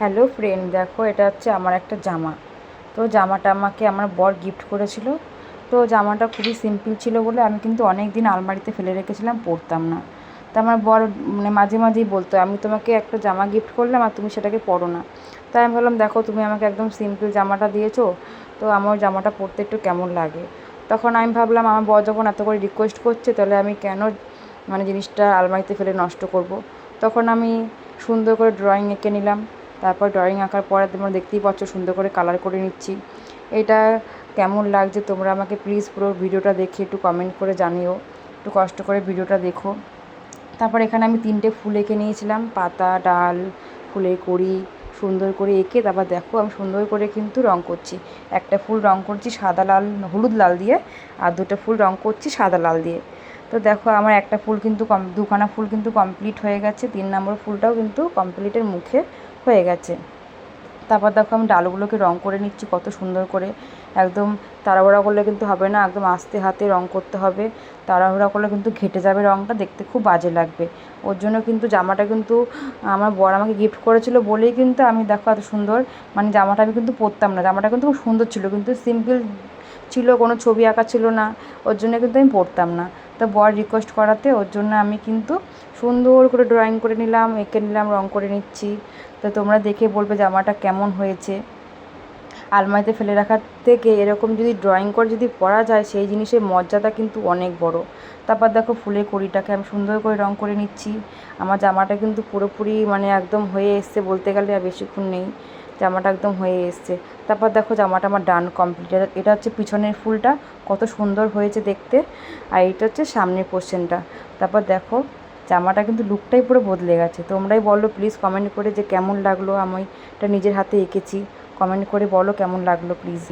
Hello friend দেখো এটা হচ্ছে আমার একটা জামা। তো জামাটা আমাকে আমার বর গিফট করেছিল। তো জামাটা খুবই সিম্পল ছিল বলে আমি কিন্তু অনেক দিন আলমারিতে ফেলে রেখেছিলাম, পরতাম না। তো আমার বর মানে মাঝে মাঝেই বলতো, আমি তোমাকে একটা জামা গিফট করলাম আর তুমি সেটাকে পরো না। তাই আমি বললাম দেখো তুমি আমাকে একদম সিম্পল জামাটা দিয়েছ, তো আমার জামাটা পরতে একটু কেমন লাগে? তখন আমি ভাবলাম, আমার বর যখন এত করে রিকোয়েস্ট করছে, তাহলে আমি কেন মানে জিনিসটা আলমারিতে ফেলে নষ্ট করব। তখন আমি সুন্দর করে ড্রয়িং এঁকে নিলাম। তারপর ড্রয়িং আঁকার পরে তোমরা দেখতেই পাচ্ছ, সুন্দর করে কালার করে নিচ্ছি। এটা কেমন লাগছে তোমরা আমাকে প্লিজ পুরো ভিডিওটা দেখে একটু কমেন্ট করে জানিও। একটু কষ্ট করে ভিডিওটা দেখো। তারপর এখানে আমি তিনটে ফুল এঁকে নিয়েছিলাম, পাতা, ডাল, ফুলের কড়ি, সুন্দর করে এঁকে তারপর দেখো আমি সুন্দর করে কিন্তু রং করছি। একটা ফুল রং করছি সাদা লাল, হলুদ লাল দিয়ে, আর দুটো ফুল রং করছি সাদা লাল দিয়ে। তো দেখো আমার একটা ফুল কিন্তু কম, দুখানা ফুল কিন্তু কমপ্লিট হয়ে গেছে, তিন নম্বর ফুলটাও কিন্তু কমপ্লিটের মুখে হয়ে গেছে। তারপর দেখো আমি ডালগুলোকে রং করে নিচ্ছি, কত সুন্দর করে। একদম তাড়াহুড়া করলে কিন্তু হবে না, একদম আস্তে হাতে রং করতে হবে। তাড়াহুড়া করলে কিন্তু ঘেটে যাবে রংটা, দেখতে খুব বাজে লাগবে। ওর জন্য কিন্তু জামাটা কিন্তু আমার বর আমাকে গিফট করেছিল বলেই কিন্তু আমি দেখো এত সুন্দর মানে জামাটা আমি কিন্তু পরতাম না। জামাটা কিন্তু খুব সুন্দর ছিল, কিন্তু সিম্পল ছিল, কোনো ছবি আঁকা ছিল না, ওর জন্য কিন্তু আমি পরতাম না। তো বর রিকোয়েস্ট করাতে, ওর জন্য আমি কিন্তু সুন্দর করে ড্রয়িং করে নিলাম, এঁকে নিলাম রঙ করে নিচ্ছি। তো তোমরা দেখে বলবে জামাটা কেমন হয়েছে? আলমারিতে ফেলে রাখার থেকে এরকম যদি ড্রয়িং করে যদি পরা যায়, সেই জিনিসের মর্যাদা কিন্তু অনেক বড়। তারপর দেখো ফুলের কড়িটাকে আমি সুন্দর করে রং করে নিচ্ছি। আমার জামাটা কিন্তু পুরোপুরি মানে একদম হয়ে এসছে বলতে গেলে আর বেশিক্ষণ নেই। জামাটা একদম হয়ে এসছে। তারপর দেখো জামাটা আমার ডান কমপ্লিট এটা হচ্ছে পিছনের ফুলটা, কত সুন্দর হয়েছে দেখতে। আর এটা হচ্ছে সামনের পোর্শনটা তারপর দেখো জামাটা কিন্তু লুকটাই পুরো বদলে গেছে। তোমরাই বলো প্লিজ কমেন্ট করে যে কেমন লাগল, আমি এটা নিজের হাতে এঁকেছি। কমেন্ট করে বলো কেমন লাগল প্লিজ